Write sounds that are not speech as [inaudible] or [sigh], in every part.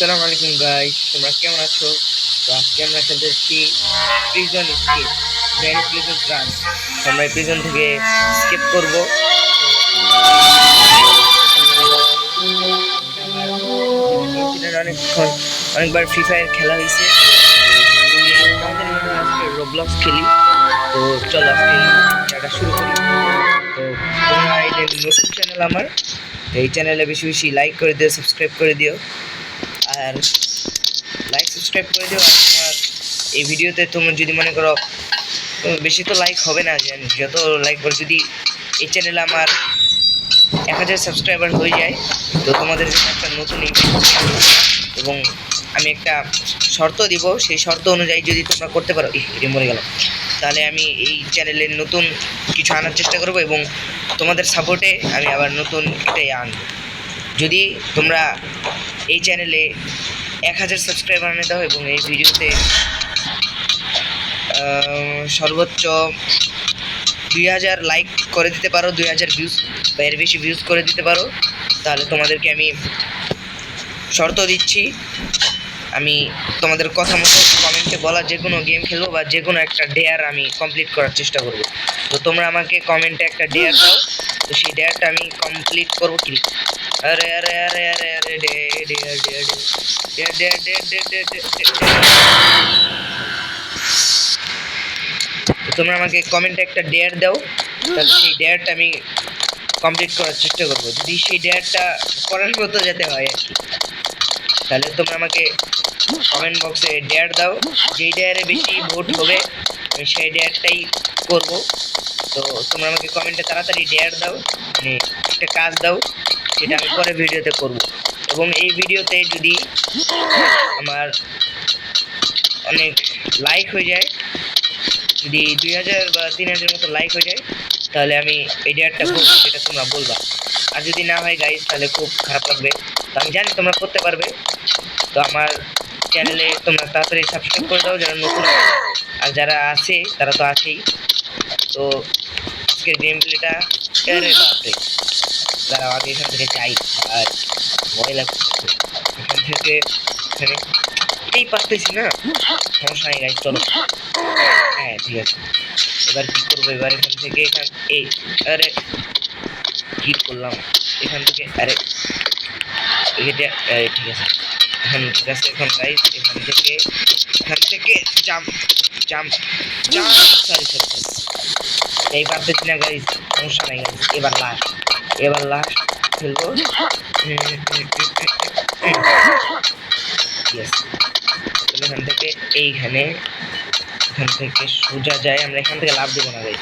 আসসালামু আলাইকুম গাইস তোমরা কেমন আছো? তো আজকে আমরা খেলতে এসেছি প্রিজন স্কেপ ব্র্যান্ড প্রিজন ট্রান্স আমরা এই প্রিজন থেকে স্কেপ করব। অনেকক্ষণ অনেকবার ফ্রি ফায়ার খেলা হয়েছে। আজকে রোবলক্স খেলি। তো চলো আজকে খেলাটা শুরু করি। তো তোমরা এই যে নতুন চ্যানেল আমার, এই চ্যানেলে বেশি বেশি লাইক করে দিও সাবস্ক্রাইব করে দিও। আর লাইক সাবস্ক্রাইব করে দিও। আর এই ভিডিওতে তোমার যদি মনে করো বেশি তো লাইক হবে না জানি। যত লাইক করে যদি এই চ্যানেলে আমার এক হাজার সাবস্ক্রাইবার হয়ে যায় তো তোমাদের জন্য একটা নতুন এবং আমি একটা শর্ত দিব সেই শর্ত অনুযায়ী যদি তোমরা করতে পারো ইহ, মরে গেল তাহলে আমি এই চ্যানেলের নতুন কিছু আনার চেষ্টা করব এবং তোমাদের সাপোর্টে আমি আবার নতুন এটাই আনব। যদি তোমরা এই চ্যানেলে এক হাজার সাবস্ক্রাইবার আনে দাও এবং এই ভিডিওতে সর্বোচ্চ দুই হাজার লাইক করে দিতে পারো, দুই হাজার ভিউজ বা এর বেশি ভিউজ করে দিতে পারো। তাহলে তোমাদেরকে আমি শর্ত দিচ্ছি, আমি তোমাদের কথা মতো কমেন্টে বলা যে কোনো গেম খেলব বা যে কোনো একটা ডেয়ার আমি কমপ্লিট করার চেষ্টা করব। তো তোমরা আমাকে কমেন্টে একটা ডেয়ার দাও, তো সেই ডেয়ারটা আমি কমপ্লিট করব কি? আরে আরে আরে আরে আরে day dare dare dare dare dare dare dare তো তোমরা আমাকে কমেন্টে একটা ডেয়ার দাও। তাহলে সেই ডেয়ারটা আমি কমপ্লিট করার চেষ্টা করব। যদি সেই ডেয়ারটা করার মতো যাতে হয় আর কি। তাহলে তোমরা আমাকে কমেন্ট বক্সে ডেয়ার দাও। যেই ডেয়ারে বেশি ভোট হবে, আমি সেই ডেয়ারটাই করব। তো তোমরা আমাকে কমেন্টে তাড়াতাড়ি ডেয়ার দাও। মানে একটা কাজ দাও। সেটা আমি পরে ভিডিওতে করব। এবং এই ভিডিওতে যদি আমার অনেক লাইক হয়ে যায়, যদি দুই হাজার বা তিন হাজার মতো লাইক হয়ে যায়, তাহলে আমি এই ডেয়ারটা করব, যেটা তোমরা বলবা। আর যদি না হয় গাইজ তাহলে খুব খারাপ লাগবে। তো আমি জানি তোমরা করতে পারবে। তো আমার চ্যানেলে তোমরা তাড়াতাড়ি সাবস্ক্রাইব করে দাও, যারা নতুন। আর যারা আছে, তারা তো আছেই। তো আজকের গেম প্লেটা বাপরে আগে এখান থেকে যাই। আর ভয় লাগছে। এখান থেকে এখানে এই পারতেছি না? সমস্যা নেই গাইজ চলো। হ্যাঁ ঠিক আছে। এবার কি করব? এবার এখান থেকে এখান এই আরে কি করলাম। এখান থেকে, আরে, এটা ঠিক আছে। এখন ঠিক আছে, এখন গাইজ এখান থেকে এখান থেকে jump jump jump sorry sorry এই পারতেছি না গাইজ সমস্যা নাই গাইজ এবার লাস্ট এবার লাস্ট খেলব। [laughs] ইয়েস এখান থেকে এইখানে এখান থেকে সোজা যায়। আমরা এখান থেকে লাভ দেবো না গাইজ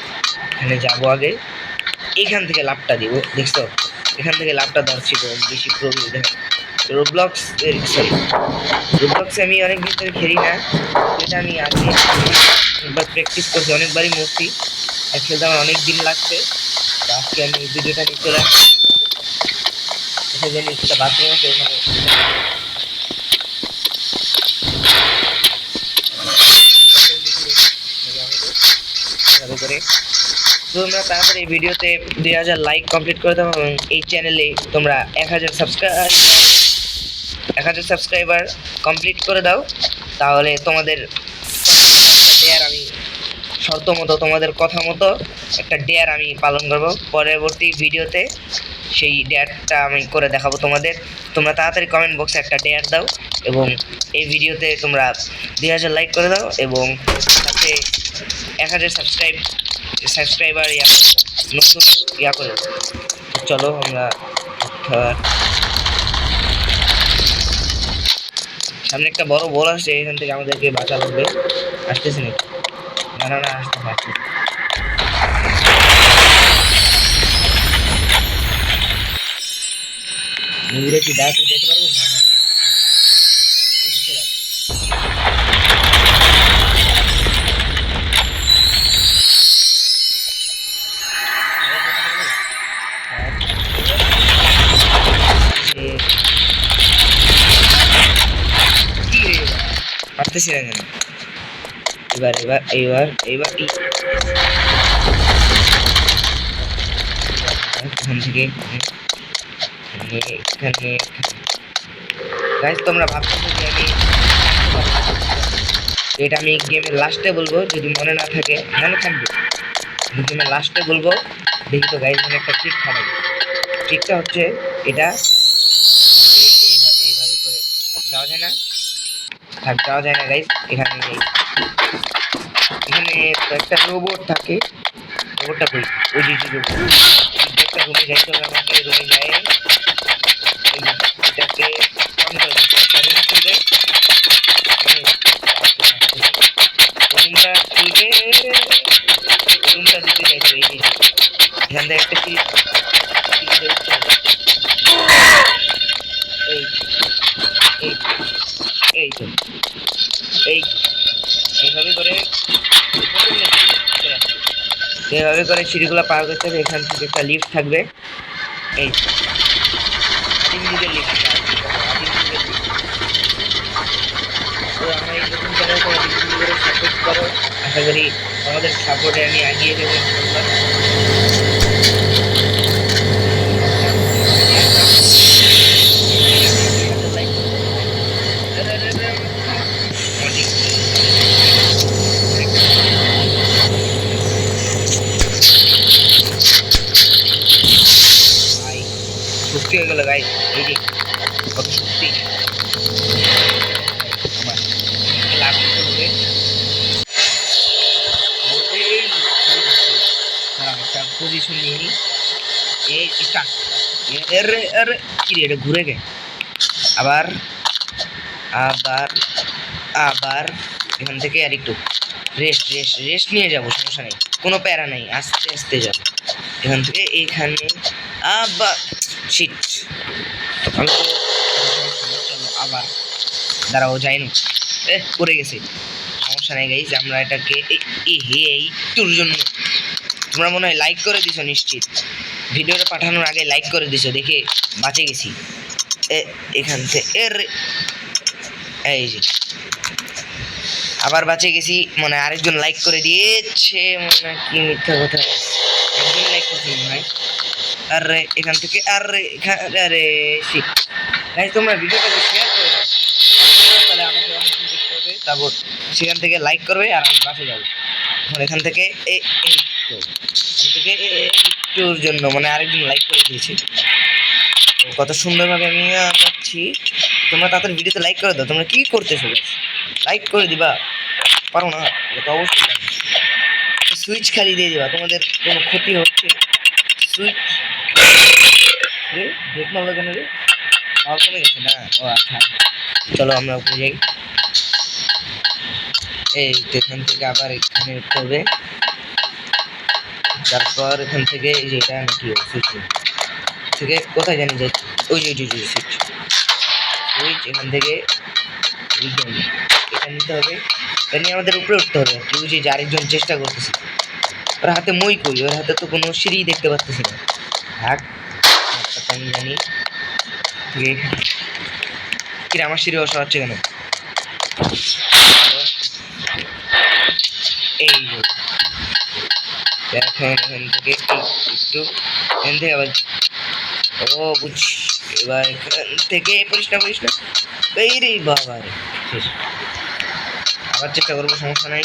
এখানে যাব আগে। এখান থেকে লাভটা দিব দেখছ? এখান থেকে লাভটা ধরছি বেশি প্রবলেম দেখো রোবলক্স সরি রোবলক্সে আমি অনেক দিন ধরে খেলি না। এটা আমি আগে একবার প্র্যাকটিস করছি অনেকবারই মরছি। আর খেলতে আমার অনেক দিন লাগছে। আজকে আমি ভিডিওটা নিয়ে চলে আসছি এখানে জানি একটা বাথরুম আছে ওখানে তোমরা তাড়াতাড়ি ভিডিওতে দুই হাজার লাইক কমপ্লিট করে দাও এবং এই চ্যানেলে তোমরা এক হাজার সাবস্ক্রাইব এক হাজার সাবস্ক্রাইবার কমপ্লিট করে দাও। তাহলে তোমাদের শর্ত মতো তোমাদের কথা মতো একটা ডেয়ার আমি পালন করব। পরবর্তী ভিডিওতে সেই ডেয়ারটা আমি করে দেখাবো তোমাদের। তোমরা তাড়াতাড়ি কমেন্ট বক্সে একটা ডেয়ার দাও এবং এই ভিডিওতে তোমরা দুই হাজার লাইক করে দাও এবং সাথে এক হাজার সাবস্ক্রাইব সাবস্ক্রাইবার ইয়া করে নতুন ইয়া করে। চলো আমরা সামনে একটা বড় বল আসছে, এখান থেকে আমাদেরকে বাঁচা লাগবে আসতেছে নাকি? না না না আসতে পারছি মুভিটা কি ডাকে যেতে পারব না না এই যে চলে আসছে। এ, কি রে এবার? এবার এবার এইবার এখান থেকে, এখানে তোমরা ভাবছ যে আমি এটা আমি গেমের লাস্টে বলব, যদি মনে না থাকে, মনে থাকবে। গেমের লাস্টে বলব, দেখি তো গাইজ মানে একটা ট্রিক খাটাবো ট্রিকটা হচ্ছে এটা এইভাবে করে। যাওয়া যায় না? থাক, যাওয়া যায় না গাইজ এখানে একটা রোবট থাকে। রোবটটা কই ওই যে রোবট একটা রুমে যাইতে হবে আমাকে রুমে যায় এই যে, এটাকে অন করে room রুমটা একটা এভাবে করে সিঁড়িগুলো পার করতে হবে, এখান থেকে একটা লিফট থাকবে। এই তিন যুগের লিফট তো আমরা এই নতুন চ্যানেল করে সাপোর্ট করো আশা করি আমাদের সাপোর্টে আমি এগিয়ে যাব। শক্তি হয়ে গেল গাই এই যে কত শক্তি আমার লাভ করবে একটা পজিশন নিয়ে এই স্টার্ট এরে এরে কি রে এটা ঘুরে গে আবার আবার আবার এখান থেকে আর একটু। রেস্ট রেস্ট রেস্ট নিয়ে যাব সমস্যা নেই। কোনো প্যারা নেই আস্তে আস্তে যাব। এখান থেকে এইখানে আবার। শিট আমি তো আবার দাঁড়াও যাই না এ, পড়ে গেছে। সমস্যা নেই গাইজ আমরা এটাকে হে এইটুর জন্য। তোমরা মনে হয় লাইক করে দিছো নিশ্চিত। ভিডিওটা পাঠানোর আগে লাইক করে দিছো, দেখে বাঁচে গেছি। এ, এখান থেকে এর এই যে। আবার বাঁচে গেছি মানে আরেকজন লাইক করে দিয়েছে, মনে কি মিথ্যা কথা। একজন লাইক করছে মনে হয়। আরে, এখান থেকে আরে আরে শিট গাইজ তোমরা ভিডিওটাকে শেয়ার করে দাও। তাহলে আমাকে অনেকক্ষণ দেখতে তারপর সেখান থেকে লাইক করবে আর আমি বাসে যাব। এখন এখান থেকে এখান থেকে একটুর জন্য মানে আরেকজন লাইক করে দিয়েছে। কত সুন্দরভাবে আমি যাচ্ছি তোমরা তাড়াতাড়ি ভিডিওতে লাইক করে দাও। তোমরা কি করতেছো লাইক করে দিবা। পারো না। এটা তো অবশ্যই সুইচ খালি দিয়ে দিবা। তোমাদের কোনো ক্ষতি হচ্ছে? সুইচ ও আচ্ছা চলো আমরা ওখানে যাই। এই এখান থেকে আবার এখানে হবে। তারপর এখান থেকে এই যে এটা নাকি সুইচ থেকে কোথায় জানি যাই ওই যে সুইচ সুইচ এখান থেকে এটা নিতে হবে। এটা নিয়ে আমাদের উপরে উঠতে হবে। ওই যে আরেকজন চেষ্টা করতেছে। ওর হাতে মই কই? ওর হাতে তো কোনো সিঁড়ি দেখতে পাচ্তেছি না। আচ্ছা, আমি জানি কিরে আমার সিঁড়ি বসা হচ্ছে কেন এই যে। দেখেন এখান থেকে একটু এখান থেকে আবার ও বুঝছি। এবার এখান থেকে পরিষ্কার পরিষ্কার। এই রে বাবা রে আবার চেষ্টা করব, সমস্যা নাই।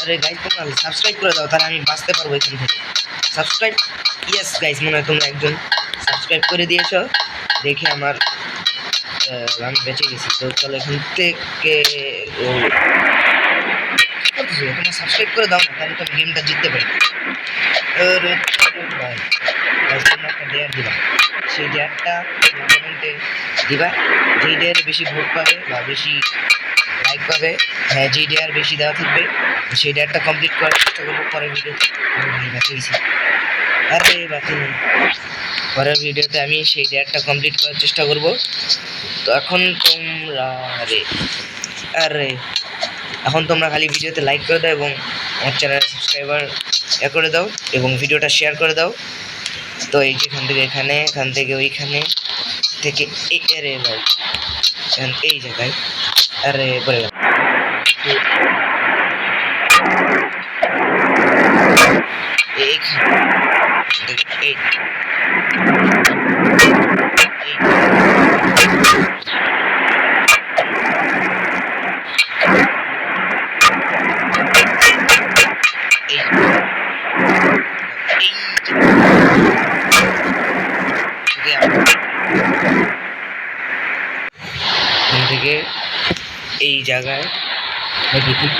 আরে গাইজ তোমরা সাবস্ক্রাইব করে দাও, তাহলে আমি বাঁচতে পারব এখান থেকে। সাবস্ক্রাইব ইয়েস গাইজ মনে হয় তোমরা একজন সাবস্ক্রাইব করে দিয়েছ। দেখে আমার আমি বেঁচে গেছি। তো চলো এখান থেকে তোমরা সাবস্ক্রাইব করে দাও না, তাহলে তো আমি গেমটা জিততে পারি। ভাই। তোমরা ডেয়ার দিবা সেই ডেয়ারটা কমেন্টে দিবা যেই ডেয়ার বেশি ভোট পাবে বা বেশি লাইক পাবে হ্যাঁ যেই ডেয়ার বেশি দেওয়া থাকবে সেই ডেয়ারটা কমপ্লিট করার চেষ্টা করব পরের ভিডিওতে ভাই বাঁচে গেছি আরে নেই পরের ভিডিওতে আমি সেই ডেয়ারটা কমপ্লিট করার চেষ্টা করব তো এখন তোমরা আরে আরে এখন তোমরা খালি ভিডিওতে লাইক করে দাও এবং আমার চ্যানেলের সাবস্ক্রাইবার এ করে দাও এবং ভিডিওটা শেয়ার করে দাও তো এই যে এখান থেকে এখানে, এখান থেকে ওইখানে থেকে আরে ভাই এই জায়গায় আরে পরে এইখান এই।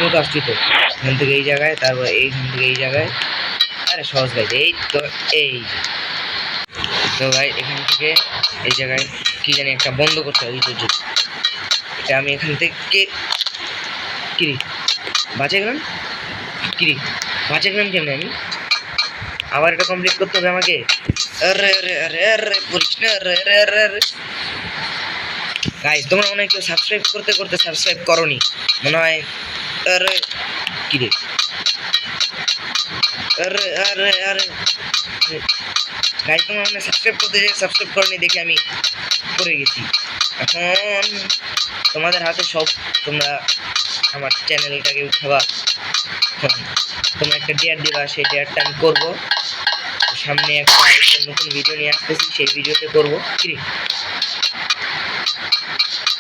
মতো আসছি তো। এখান থেকে এই জায়গায়, তারপর এইখান থেকে এই জায়গায়। আরে সহজ গাইজ, এই তো এই তো ভাই, এখান থেকে এই জায়গায় কি জানি একটা বন্ধ করতে হবে তো এটা আমি এখান থেকে কিরি। বাঁচে গেলাম? কিরি। বাঁচে গেলাম কেমনি আমি? আবার এটা কমপ্লিট করতে হবে আমাকে? না গাইজ তোমরা মনে হয় কেউ সাবস্ক্রাইব করতে করতে সাবস্ক্রাইব করনি। মনে হয় আরে কি রে আরে আরে আরে। গাইজ তোমরা মনে সাবস্ক্রাইব করতে যে সাবস্ক্রাইব করনি দেখে আমি করে গেছি। এখন তোমাদের হাতে সব তোমরা আমার চ্যানেলটাকে উঠাবা। তোমরা একটা ডেয়ার দিবা সেই ডেয়ারটা আমি করব। সামনে একটা একটা নতুন ভিডিও নিয়ে আসতেছি সেই ভিডিওতে করব। কি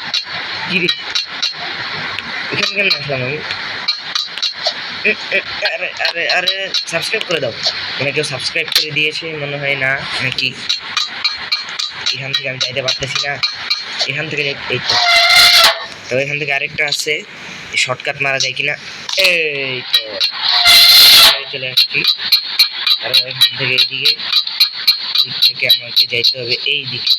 রে কি রে? এখানে কেমন আসলাম আমি? আরে আরে আরে সাবস্ক্রাইব করে দাও। মানে কেউ সাবস্ক্রাইব করে দিয়েছে মনে হয় না নাকি এখান থেকে আমি যাইতে পারতেছি না। এখান থেকে এই তো। তো এখান থেকে আরেকটা আছে শর্টকাট মারা যায় কিনা? এই তো। চলে আসছি। আর এখান থেকে এইদিকে, এদিক থেকে আমাকে যাইতে হবে এই দিকে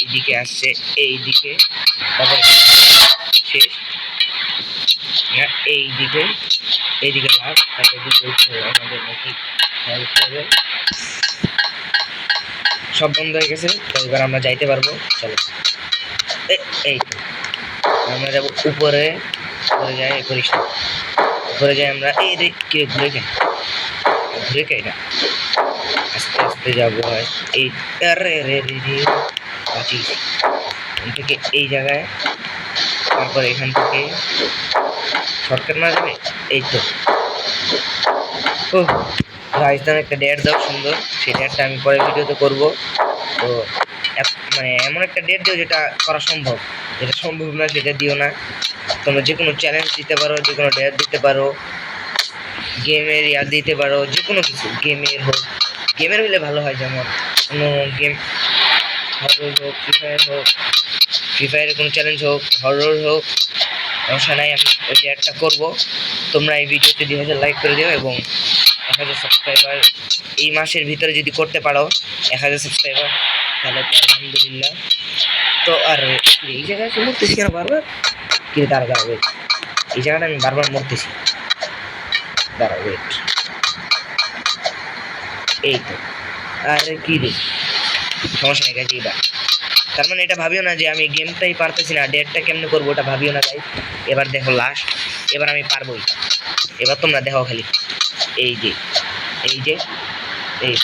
এইদিকে আসছে এই দিকে তারপরে শেষ। না এই দিকে এইদিকে লাভ তারপর দিকে উঠতে আমাদের নাকি হ্যাঁ, উঠতে হবে। সব বন্ধ হয়ে গেছে তো এবার আমরা যাইতে পারব। চলো। এই আমরা যাব উপরে উপরে যাই করিস না। উপরে যাই আমরা এই রে কে ঘুরে যাই ঘুরে যাই না আস্তে আস্তে যাব হয়। এই আরে রে রে রে। বাঁচি এখান থেকে এই জায়গায়, তারপর এখান থেকে শর্টকাট মারা যাবে? এই তো। ও রাজস্থান একটা ডেট দাও, সুন্দর। সেই ডেটটা আমি পরে ভিডিওতে করব। তো মানে এমন একটা ডেট দিও যেটা করা সম্ভব। যেটা সম্ভব না, সেটা দিও না। তোমরা যে কোনো চ্যালেঞ্জ দিতে পারো যে কোনো ডেট দিতে পারো গেমের ইয়ার দিতে পারো যে কোনো কিছু গেমের হোক। গেমের হলে ভালো হয়, যেমন কোনো গেম হরর হোক ফ্রি ফায়ার হোক ফ্রি ফায়ারের কোনো চ্যালেঞ্জ হোক হরর হোক সমস্যা নাই আমি ওই ডেটটা করব। তোমরা এই ভিডিওতে দুই হাজার লাইক করে দিও এবং এক হাজার সাবস্ক্রাইবার এই মাসের ভিতরে যদি করতে পারো এক হাজার সাবস্ক্রাইবার তাহলে তো আলহামদুলিল্লাহ। তো আর এই জায়গায় মরতেছি কেন বারবার? কি দাঁড়া দাঁড়া এই জায়গাটা আমি বারবার মরতেছি। দাঁড়া এই তো। আরে কি রে? সমস্যা নেই গেছে এবার তার মানে এটা ভাবিও না যে আমি গেমটাই পারতেছি না ডেটটা কেমনে করব ওটা ভাবিও না গাই এবার দেখো লাস্ট এবার আমি পারবোই। এবার তোমরা দেখো খালি। এই যে এই যে, এই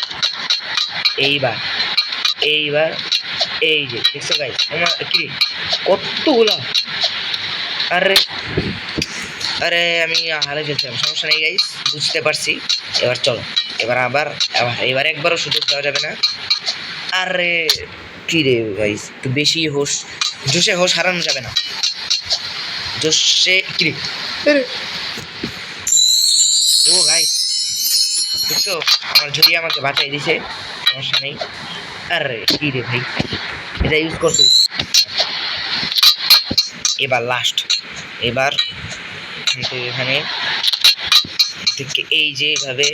এইবার এইবার, এই যে, দেখছ গাই আমার কি কতগুলা? আরে আরে, আমি হারে ফেলছিলাম, সমস্যা নেই গাইস, বুঝতে পারছি। এবার চলো, এবার আবার আবার, এবার একবারও সুযোগ দেওয়া যাবে না। আরে কি রে গাইস একটু বেশি হোস জোশে হোস হারানো যাবে না। জোশে কি রে? আরে। ও গাইস দেখছ আমার ঝুড়ি আমাকে বাঁচাই দিছে সমস্যা নেই। আরে কি রে ভাই এটা ইউজ করতে এবার লাস্ট এবার এখানে থেকে এই যে এইভাবে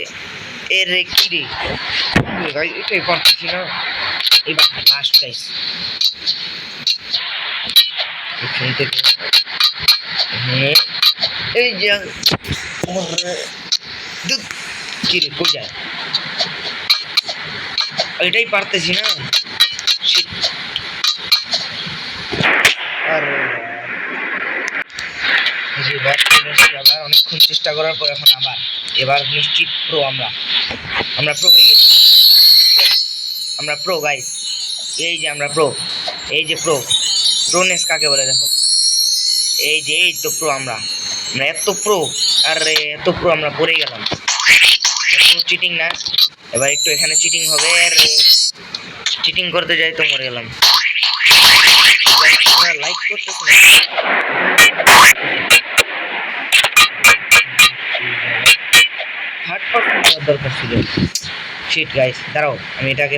এ রে কি রে? ভাই এটাই পারতেছি না। এবার লাস্ট গাইস এখান থেকে। এই যে দুধ। কি রে কই যায়? এটাই পারতেছি না Shit. আরে জি ব্যাক চলে এসেছি আবার অনেকক্ষণ চেষ্টা করার পর এখন আবার এবার নিশ্চিত প্রো আমরা। আমরা প্রো হয়ে গেছি। আমরা প্রো গাইস এই যে আমরা প্রো এই যে প্রো প্রোনেস কাকে বলে দেখো? এই যে, এই তো প্রো আমরা। আমরা এত প্রো আরে এত প্রো আমরা পড়ে গেলাম। কোনো চিটিং না? এবার একটু এখানে চিটিং হবে, আর। চিটিং করতে যাই তো মরে গেলাম। লাইক করতেছে না থার্ড পার্সন দরকার ছিল। শিট গাইস দাঁড়াও আমি এটাকে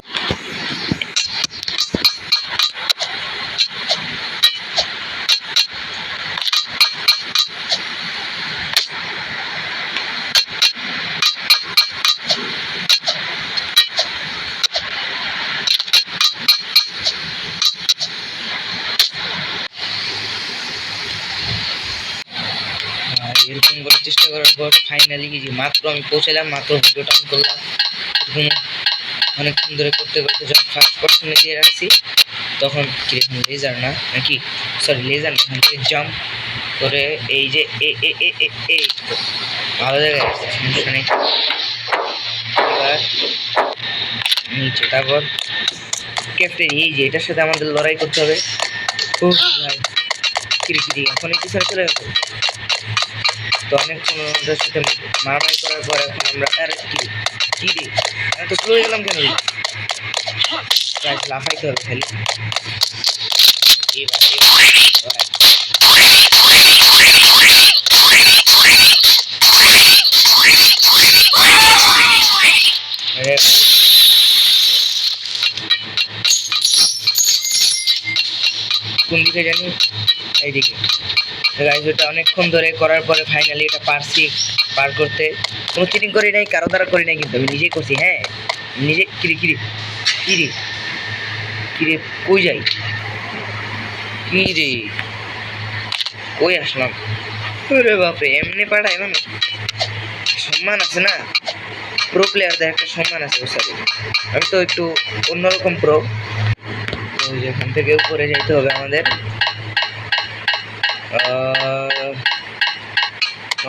আর এরকম করে চেষ্টা করার পর ফাইনালি যে মাত্র আমি পৌঁছালাম, মাত্র ভিডিওটা অন করলাম। অনেকক্ষণ ধরে করতে করতে যখন ফার্স্ট পার্সনে দিয়ে রাখছি, তখন কীরকম লেজার না? নাকি? সরি লেজার না, এখান থেকে জাম্প করে এই যে এ এ এ এ তো। ভালো জায়গায় আসছে, সমস্যা নেই। এবার নিচে, তারপর ক্যাপ্টেন এই যে এটার সাথে আমাদের লড়াই করতে হবে। খুব কিরি কিরি এখন এই পিছনে চলে গেছে তো অনেকক্ষণ ওদের সাথে মারামারি করার পর এখন আমরা আরে কি কি রে এত স্লো হয়ে গেলাম কেন? লাফাইতে হবে খালি কোন দিকে জানি? এইদিকে। গাইজ অনেকক্ষণ ধরে করার পরে ফাইনালি এটা পারছি পার করতে। কোনো চিটিং করি নাই, কারও দ্বারা করি নাই, কিন্তু আমি নিজেই করছি হ্যাঁ? নিজে কিরে কিরে? কিরে? কিরে, কই যাই? কি রে কই আসলাম? ওরে বাপরে, এমনি পাঠায় মানুষ। সম্মান আছে না? প্রো প্লেয়ারদের একটা সম্মান আছে ওর সাথে আমি তো একটু অন্যরকম প্রো তো যেখান থেকে উপরে যাইতে হবে আমাদের।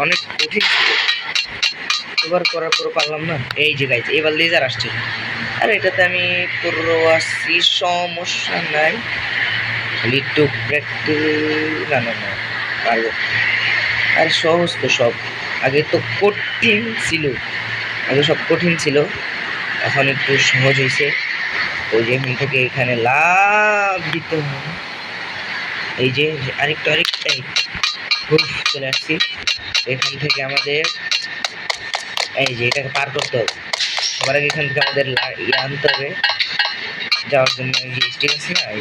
অনেক কঠিন ছিল। এবার করার পর পারলাম না। এই যে গাইছে এবার লেজার আসছে। আর এটাতে আমি পুরো আসছি সমস্যা নাই। খালি একটু না না না, পারব। আর সহজ তো সব। আগে তো কঠিন ছিল। আগে সব কঠিন ছিল। এখন একটু সহজ হয়েছে ওই যে এখান থেকে এখানে লাভ দিতে হবে এই যে আরেকটু আরেকটু হুফ, চলে আসছি। এখান থেকে আমাদের এই যে এটাকে পার করতে হবে। সবার আগে এখান থেকে আমাদের ইয়ে আনতে হবে। যাওয়ার জন্য এই যে স্টিক আছে না এই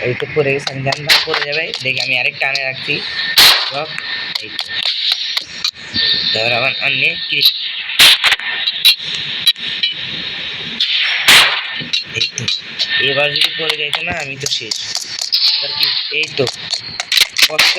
হ্যাঁ, তো পরে আমি যাবে। দেখি আমি আরেকটা আনে রাখছি। অন্য এবার যদি পড়ে যাইতো না আমি তো শেষ। এবার কি? এই তো। কষ্ট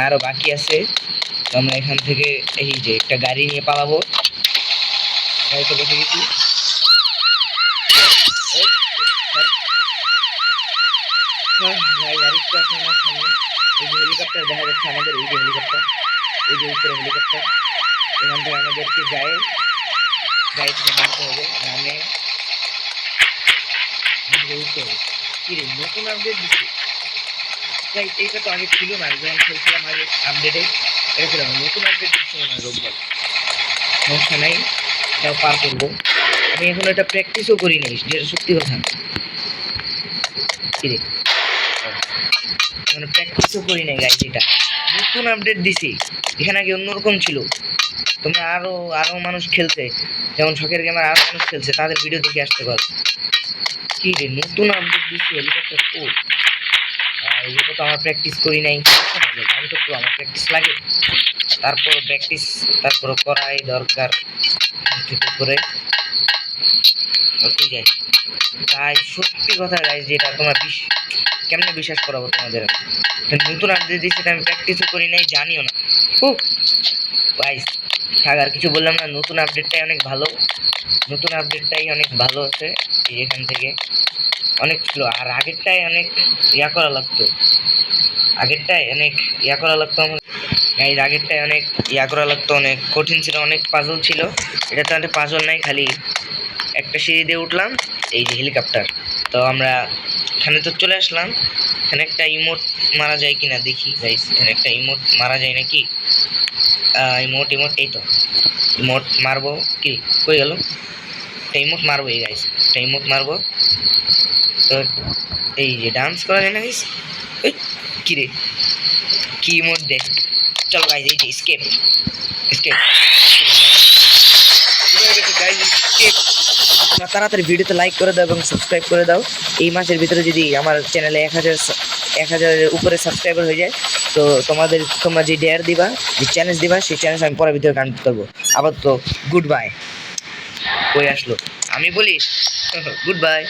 না আরও বাকি আছে। তো আমরা এখান থেকে এই যে একটা গাড়ি নিয়ে পালাবো। গাড়িতে বসে গেছি। এই, স্যার। হ্যাঁ, ভাই, আরেকটু আছে আমার সামনে। এই যে হেলিকপ্টার দেখা যাচ্ছে আমাদের এই যে হেলিকপ্টার এই যে উপরে হেলিকপ্টার এখান থেকে আমাদেরকে যায়। গাড়ি থেকে নামতে হবে নামে। আমাদেরকে উঠতে হবে। কি রে নতুন আপডেট দিচ্ছে? তাই এইটা তো আগে ছিল না, যখন খেলছিলাম আগে আপডেটে এটা নতুন আপডেট দিচ্ছে মনে হয় রোববার। সমস্যা নাই, এটাও পার করব। আমি এখন এটা প্র্যাকটিসও করি নাই, যেটা সত্যি কথা। কি রে? মানে প্র্যাকটিসও করি নাই গাইজ নতুন আপডেট দিছি, এখানে আগে অন্যরকম ছিল। তোমরা আরও আরও মানুষ খেলছে, যেমন শখের গেমার আরও মানুষ খেলছে, তাদের ভিডিও দেখে আসতে পারো। কি রে, নতুন আপডেট দিছি হেলিকপ্টার আর এটা তো আমার প্র্যাকটিস করি নাই। আমি তো একটু আমার প্র্যাকটিস লাগে। তারপর প্র্যাকটিস তারপর করাই দরকার। করে। ওকে যাই তাই সত্যি কথা গাইজ যেটা তোমার বিশ কেমনে বিশ্বাস করাবো তোমাদের? নতুন আপডেট দিচ্ছে আমি প্র্যাকটিসও করি নাই, জানিও না। ও গাইজ থাক, আর কিছু বললাম না, নতুন আপডেটটাই অনেক ভালো। নতুন আপডেটটাই অনেক ভালো আছে এখান থেকে। অনেক ছিল আর আগেরটাই অনেক ইয়া করা লাগতো। আগেরটাই অনেক ইয়া করা লাগতো আমার। আগেরটাই অনেক ইয়া করা লাগতো, অনেক কঠিন ছিল, অনেক পাজল ছিল। এটা তো একটা পাজল নাই, খালি একটা সিঁড়ি দিয়ে উঠলাম এই যে হেলিকপ্টার তো আমরা এখানে তো চলে আসলাম। এখানে একটা ইমোট মারা যায় কি না দেখি গাইস এখানে একটা ইমোট মারা যায় নাকি? ইমোট ইমোট এই তো। ইমোট মারবো কি? কই গেল? একটা ইমোট মারবো এই গাইস একটা ইমোট মারবো। তো এই যে ডান্স করা যায় না গাইস ওই কি রে? কি ইমোট দে চলো গাইস এই যে স্কেপ স্কেপ [laughs] তাড়াতাড়ি ভিডিওতে লাইক করে দাও এবং সাবস্ক্রাইব করে দাও। এই মাসের ভিতরে যদি আমার চ্যানেলে এক হাজার এক হাজারের উপরে সাবস্ক্রাইবার হয়ে যায়, তো তোমাদের, তোমরা যে ডেয়ার দিবা, যে চ্যালেঞ্জ দিবা, সেই চ্যালেঞ্জ আমি পরের ভিতরে গান করব। আবার তো গুড বাই কই আসলো। আমি বলি [laughs] গুড বাই